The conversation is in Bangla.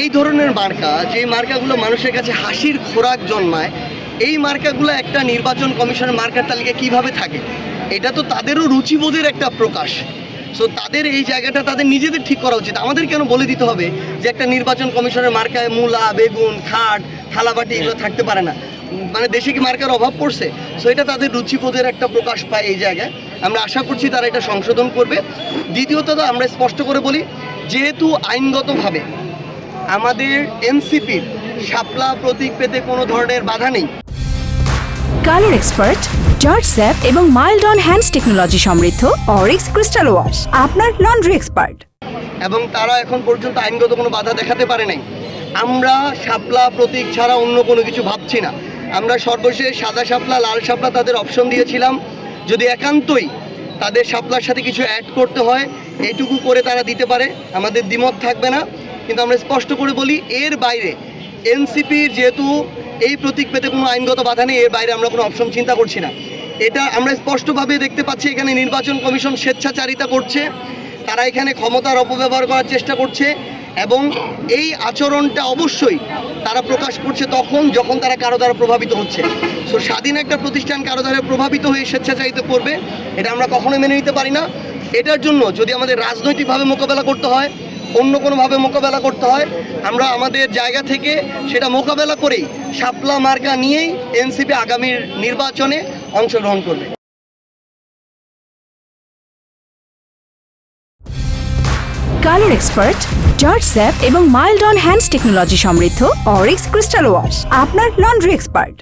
এই ধরনের মার্কা যে মার্কাগুলো মানুষের কাছে হাসির খোরাক জন্মায়, এই মার্কাগুলো একটা নির্বাচন কমিশনের মার্কার তালিকায় কীভাবে থাকে? এটা তো তাদেরও রুচিবোধের একটা প্রকাশ। সো তাদের এই জায়গাটা তাদের নিজেদের ঠিক করা উচিত। আমাদের কেন বলে দিতে হবে যে একটা নির্বাচন কমিশনের মার্কায় মূলা, বেগুন, খাট, থালাবাটি এগুলো থাকতে পারে না? মানে দেশে কি মার্কার অভাব পড়ছে? সো এটা তাদের রুচিবোধের একটা প্রকাশ পায় এই জায়গায়। আমরা আশা করছি তারা এটা সংশোধন করবে। দ্বিতীয়ত আমরা স্পষ্ট করে বলি, যেহেতু আইনগতভাবে আমাদের এনসিপির শাপলা প্রতীক পেতে কোনো ধরনের বাধা নেই। কালার এক্সপার্ট জর্জ স্যাপ এবং মাইল্ড অন হ্যান্ডস টেকনোলজি সমৃদ্ধ অরিক্স ক্রিস্টাল ওয়াশ আপনার লন্ড্রি এক্সপার্ট। এবং তারা এখন পর্যন্ত আইনগত কোনো বাধা দেখাতে পারে নাই। আমরা শাপলা প্রতীক ছাড়া অন্য কোনো কিছু ভাবছি না। আমরা সর্বশেষ সাদা শাপলা লাল শাপলা তাদের অপশন দিয়েছিলাম। যদি একান্তই তাদের শাপলার সাথে কিছু অ্যাড করতে হয় এইটুকু করে তারা দিতে পারে। আমাদের দ্বিমত থাকবে না। কিন্তু আমরা স্পষ্ট করে বলি, এর বাইরে এনসিপির যেহেতু এই প্রতীক পেতে কোনো আইনগত বাধা নেই, এর বাইরে আমরা কোনো অপশন চিন্তা করছি না। এটা আমরা স্পষ্টভাবে দেখতে পাচ্ছি, এখানে নির্বাচন কমিশন স্বেচ্ছাচারিতা করছে, তারা এখানে ক্ষমতার অপব্যবহার করার চেষ্টা করছে এবং এই আচরণটা অবশ্যই তারা প্রকাশ করছে তখন যখন তারা কারও দ্বারা প্রভাবিত হচ্ছে। সো স্বাধীন একটা প্রতিষ্ঠান কারও দ্বারা প্রভাবিত হয়ে স্বেচ্ছাচারিত করবে, এটা আমরা কখনোই মেনে নিতে পারি না। এটার জন্য যদি আমাদের রাজনৈতিকভাবে মোকাবেলা করতে হয় অন্য কোনোভাবে মোকাবেলা করতে হয়। আমরা আমাদের জায়গা থেকে সেটা মোকাবেলা করেই শাপলা মার্কা নিয়েই এনসিপি আগামীর নির্বাচনে অংশগ্রহণ করবে। কালার এক্সপার্ট, জর্জ স্যাপ এবং মাইল্ড অন হ্যান্ডস টেকনোলজি সমৃদ্ধ অরিক্স ক্রিস্টাল ওয়াশ, আপনার লন্ড্রি এক্সপার্ট।